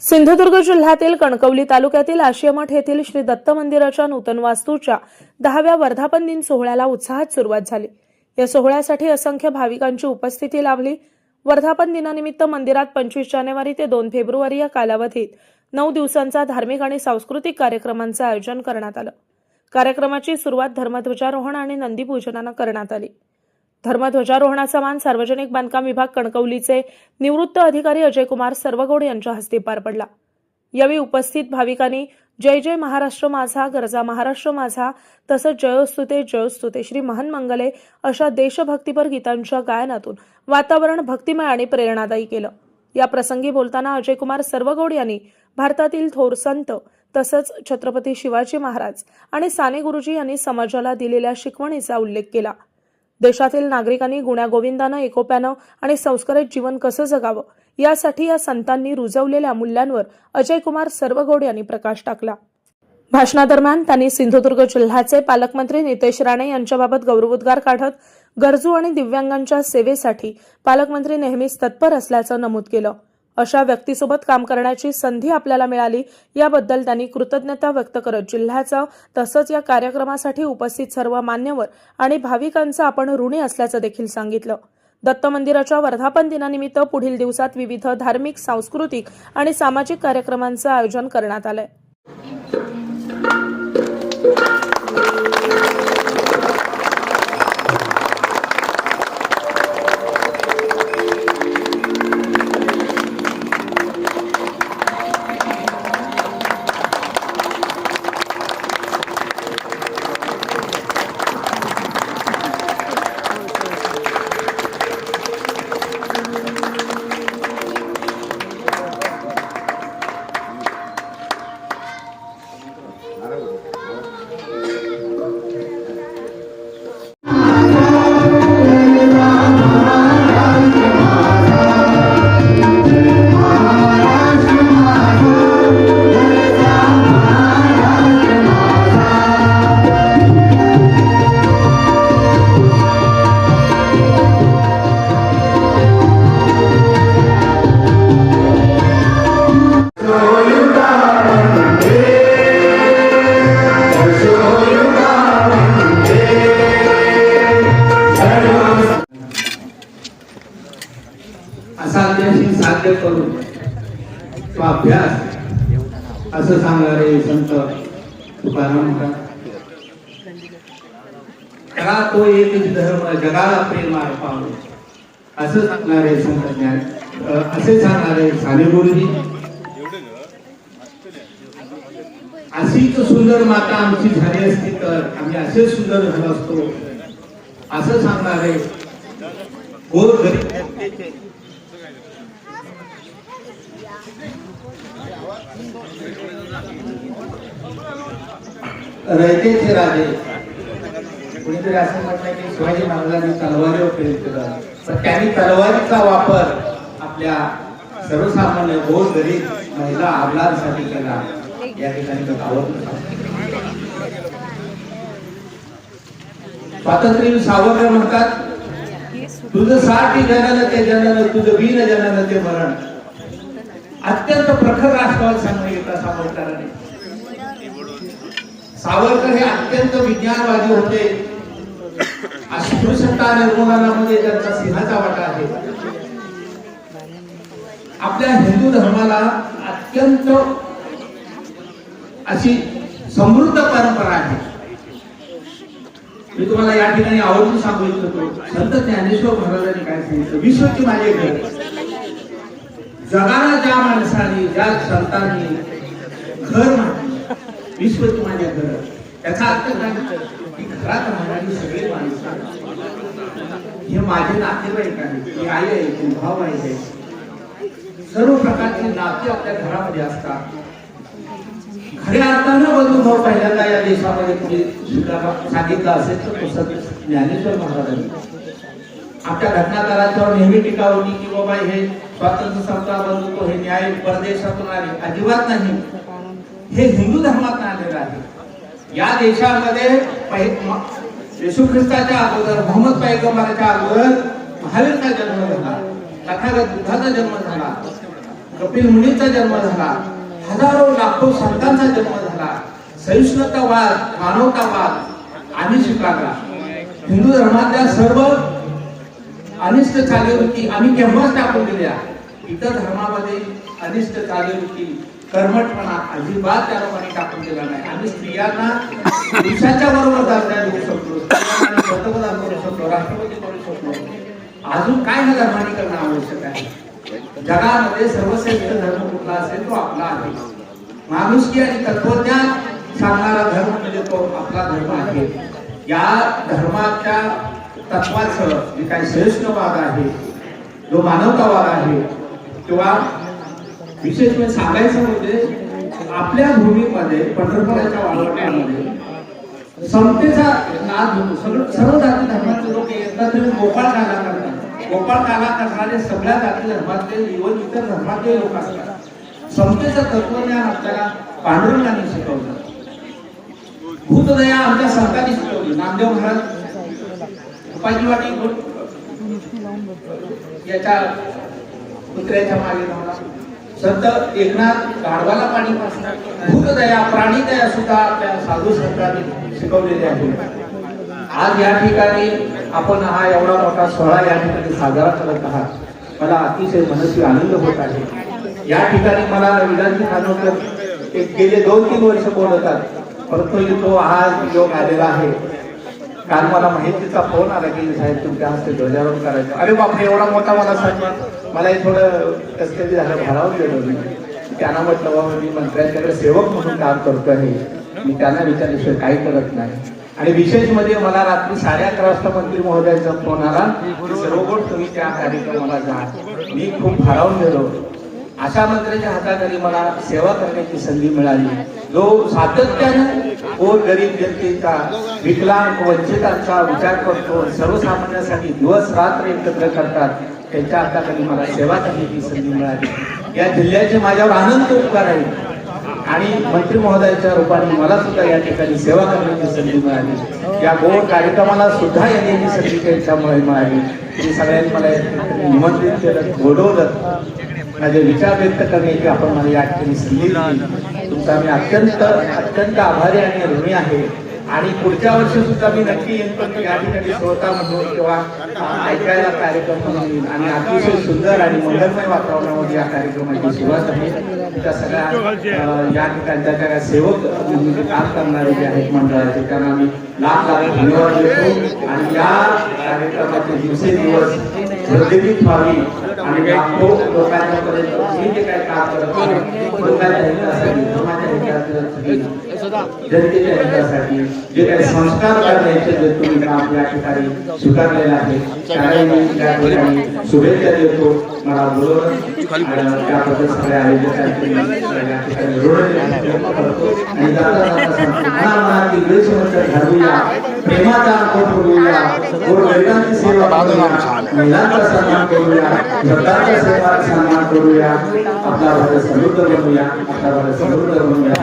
सिंधुदुर्ग जिल्ह्यातील कणकवली तालुक्यातील आशियामठ येथील श्री दत्त मंदिराच्या नूतन वास्तूच्या दहाव्या वर्धापन दिन सोहळ्याला उत्साहात सुरुवात झाली. या सोहळ्यासाठी असंख्य भाविकांची उपस्थिती लाभली. वर्धापन दिनानिमित्त मंदिरात पंचवीस जानेवारी ते दोन फेब्रुवारी या कालावधीत नऊ दिवसांचा धार्मिक आणि सांस्कृतिक कार्यक्रमांचं आयोजन करण्यात आलं. कार्यक्रमाची सुरुवात धर्मध्वजारोहण आणि नंदीपूजनानं करण्यात आली. धर्मध्वजारोहणाचा मान सार्वजनिक बांधकाम विभाग कणकवलीचे निवृत्त अधिकारी अजयकुमार सर्वगोड यांच्या हस्ते पार पडला. यावेळी उपस्थित भाविकांनी जय जय महाराष्ट्र माझा गरजा महाराष्ट्र माझा तसंच जयोस्तुते जयोस्तुते श्री महन मंगले अशा देशभक्तीपर गीतांच्या गायनातून वातावरण भक्तिमय आणि प्रेरणादायी केलं. या प्रसंगी बोलताना अजयकुमार सर्वगोड यांनी भारतातील थोर संत तसंच छत्रपती शिवाजी महाराज आणि साने गुरुजी यांनी समाजाला दिलेल्या शिकवणीचा उल्लेख केला. देशातील नागरिकांनी गुण्यागोविंदानं एकोप्यानं आणि संस्कारित जीवन कसं जगावं? यासाठी या संतांनी रुजवलेल्या मूल्यांवर अजय कुमार सर्वगोड यांनी प्रकाश टाकला. भाषणादरम्यान त्यांनी सिंधुदुर्ग जिल्ह्याचे पालकमंत्री नितेश राणे यांच्याबाबत गौरवोद्गार काढत गरजू आणि दिव्यांगांच्या सेवेसाठी पालकमंत्री नेहमीच तत्पर असल्याचं नमूद केलं. अशा व्यक्तीसोबत काम करण्याची संधी आपल्याला मिळाली. याबद्दल त्यांनी कृतज्ञता व्यक्त करत जिल्ह्याचं तसंच या कार्यक्रमासाठी उपस्थित सर्व मान्यवर आणि भाविकांचं आपण ऋणी असल्याचं देखील सांगितलं. दत्त मंदिराच्या वर्धापन दिनानिमित्त पुढील दिवसात विविध धार्मिक सांस्कृतिक आणि सामाजिक कार्यक्रमांचं आयोजन करण्यात आलंय. असाध्याशी साध्य करून तो अभ्यास. असं सांगणारे संत तुकाराम महाराज खरा तो एक धर्म जगाला प्रेम पाहू असं सांगणारे संत ज्ञान. असे सांगणारे साने गुरुजी. अशीच सुंदर माता आमची झाली असती तर आम्ही असे सुंदर झालो असतो. असं सांगणारे गोर गरीब रयतेचे राजे. कुणीतरी असं म्हटलं की शिवाजी महाराजांनी तलवारीवर प्रेम केलं. तर त्यांनी तलवारीचा वापर आपल्या सर्वसामान्य गोर गरीब महिला आबलांसाठी केला. या ठिकाणी तो आवडतो स्वातंत्र्य सावरकर म्हणतात तुझं साठी जनन ते जनन तुझं वीर जनन ते मरण. अत्यंत प्रखर राष्ट्रवाद सांगणे येतात सावरकरांनी. सावरकर हे अत्यंत विज्ञानवादी होते. अस्पृश्यता निर्मूलनामध्ये त्यांचा सिंहाचा वाटा आहे. आपल्या हिंदू धर्माला अत्यंत अशी समृद्ध परंपरा आहे. मी तुम्हाला या ठिकाणी आवडून सांगू इच्छितो. संत ज्ञानेश्वर महाराजांनी काय सांगितलं? विश्वची माझे घर जगाला ज्या माणसाने ज्या संतांनी घर मानलं विश्वची माझ्या घर त्याचा अर्थ काय? की घरात राहणारी सगळी माणसं हे माझे नातेवाईक आहेत ही आई आहे ही भाव आहे सर्व प्रकारचे नाते आपल्या घरामध्ये असतात. खऱ्या अर्थानं बंधुभाव पहिल्यांदा या देशामध्ये कुणी सांगितलं असेल तर तो संत ज्ञानेश्वर महाराजांनी. आपल्या घटनाकारांच्यावर नेहमी टीका होती की बाबा हे स्वातंत्र्य संस्था बंधुत्व हे न्याय परदेशातून आले. अजिबात नाही. हे हिंदू धर्मात आलेलं आहे. या देशामध्ये येशू ख्रिस्ताच्या अगोदर मोहम्मद पैगंबराच्या अगोदर महावीरचा जन्म झाला. तथागत बुद्धाचा जन्म झाला. कपिल मुनीचा जन्म झाला. हजारो लाखो संतांचा जन्म झाला. सहिष्णुतावाद मानवतावाद आम्ही स्वीकारला हिंदू धर्मातल्या सर्व अनिष्ट चालीवृत्ती आम्ही केव्हाच टाकून दिल्या इतर धर्मामध्ये अनिष्ट चालीवृत्ती कर्मठपणा अजिबात त्या लोकांनी टाकून दिला नाही. आम्ही स्त्रियांना पुरुषाच्या बरोबर दर्जा देऊ शकतो पंतप्रधान करू शकतो राष्ट्रपती करू शकतो. अजून काय ह्या धर्माने करणं आवश्यक आहे? जगामध्ये सर्वश्रेष्ठ धर्म कुठला असेल तो आपला आहे. माणुसकी आणि तत्वज्ञान सांगणारा धर्म म्हणजे तो आपला धर्म आहे. या धर्माच्या तत्वाचं जे काही श्रेष्ठवाद आहे जो मानवतावाद आहे किंवा विशेष म्हणजे सांगायचं म्हणजे आपल्या भूमीमध्ये पंढरपुराच्या वाळवंटामध्ये समतेचा नाद होतो. सगळं सर्व जाती धर्माचे लोक येतात येऊन गोपाळ काला करतात. गोपाळ काला करणारे सगळ्या जाती धर्मातले इवन इतर धर्मातले लोक असतात. समतेचं तत्वज्ञान आपल्याला पांडुरंगाने शिकवलं. भूतदया आमच्या संतांनी शिकवली. नामदेव महाराज उपाजीवाटी याच्या कुत्र्याच्या मागे धावला संत एकनाथ गाढवाला पाणी भूतदया प्राणीदया सुद्धा आपल्या साधू संतांनी शिकवलेले आहे. आज या ठिकाणी आपण हा एवढा मोठा सोहळा या ठिकाणी साजरा करत आहात. मला अतिशय मनस्वी आनंद होत आहे. या ठिकाणी मला विलासजी खानोकर एक गेले दोन तीन वर्ष बोलतात परंतु तो आज योग आलेला आहे. काल मला माहितीचा फोन आला की साहेब तुमच्या हस्ते ध्वजारोहण करायचं. अरे बापरे एवढा मोठा मला सन्मान. मला हे थोडं कसं झालं भरावून गेलो मी. त्यांना म्हटलं बाबा मी मंत्र्यांच्याकडे सेवक म्हणून काम करतो आहे मी त्यांना विचारल्याशिवाय काही करत नाही. आणि विशेष म्हणजे मला रात्री साडे अकरा वाजता मंत्री महोदयांचा फोन आला सर्व सर्वगोट तुम्ही त्या कार्यक्रमाला जा. मी खूप हरावून गेलो. अशा मंत्र्याच्या हाताखाली मला सेवा करण्याची संधी मिळाली. जो सातत्याने कोण गरीब जनतेचा विकलांग वंचितांचा विचार करतो सर्वसामान्यांसाठी दिवस रात्र एकत्र करतात त्यांच्या हाताखाली मला सेवा करण्याची संधी मिळाली. या जिल्ह्याचे माझ्यावर आनंद उपकार आहे आणि मंत्री महोदयाच्या रूपाने मला सुद्धा या ठिकाणी सेवा करण्याची संधी मिळाली. या गोड कार्यक्रमाला सुद्धा येण्याची संधी त्यांच्यामुळे मिळाली. तुम्ही सगळ्यांनी मला निमंत्रित केलं घोडवलं. माझे विचार व्यक्त करण्याची आपण मला या ठिकाणी संधी दिली. तुमचा मी अत्यंत अत्यंत आभारी आणि ऋणी आहे. आणि पुढच्या वर्षी सुद्धा मी नक्की येईन पण या ठिकाणी श्रोता म्हणून किंवा ऐकायला कार्यक्रम म्हणून येईन. आणि अतिशय सुंदर आणि मंगलमय वातावरणामध्ये या कार्यक्रमाची सुरुवात आहे. त्या सगळ्या या ठिकाणच्या सगळ्या सेवक म्हणून काम करणारे जे आहेत मंडळाचे त्यांना आम्ही लाख लाख धन्यवाद देतो. आणि या कार्यक्रमाचे दिवसेदिवस प्रत्येकीत व्हावी आणि लाखो लोकांच्या पर्यंत मी जे काही काम करत आहे लोकांच्या हितासाठी समाजाच्या हितासाठी जनतेच्या हितासाठी जे काही संस्कार करण्याचे जे तुम्ही काम या ठिकाणी स्वीकारलेलं आहे त्याला मी या ठिकाणी शुभेच्छा देतो मला बोलवलं आणि त्याबद्दल सगळ्या आयोजकांचे या ठिकाणी ऋण करतो आणि जाता जाता घडवूया प्रेमाचा अंक करूया गोरगरिबांची सेवा करूया महिलांचा सन्मान करूया वृद्धांचा सेवा सन्मान करूया आपला भारत समृद्ध बनूया. आपला भारत समृद्ध बनवूया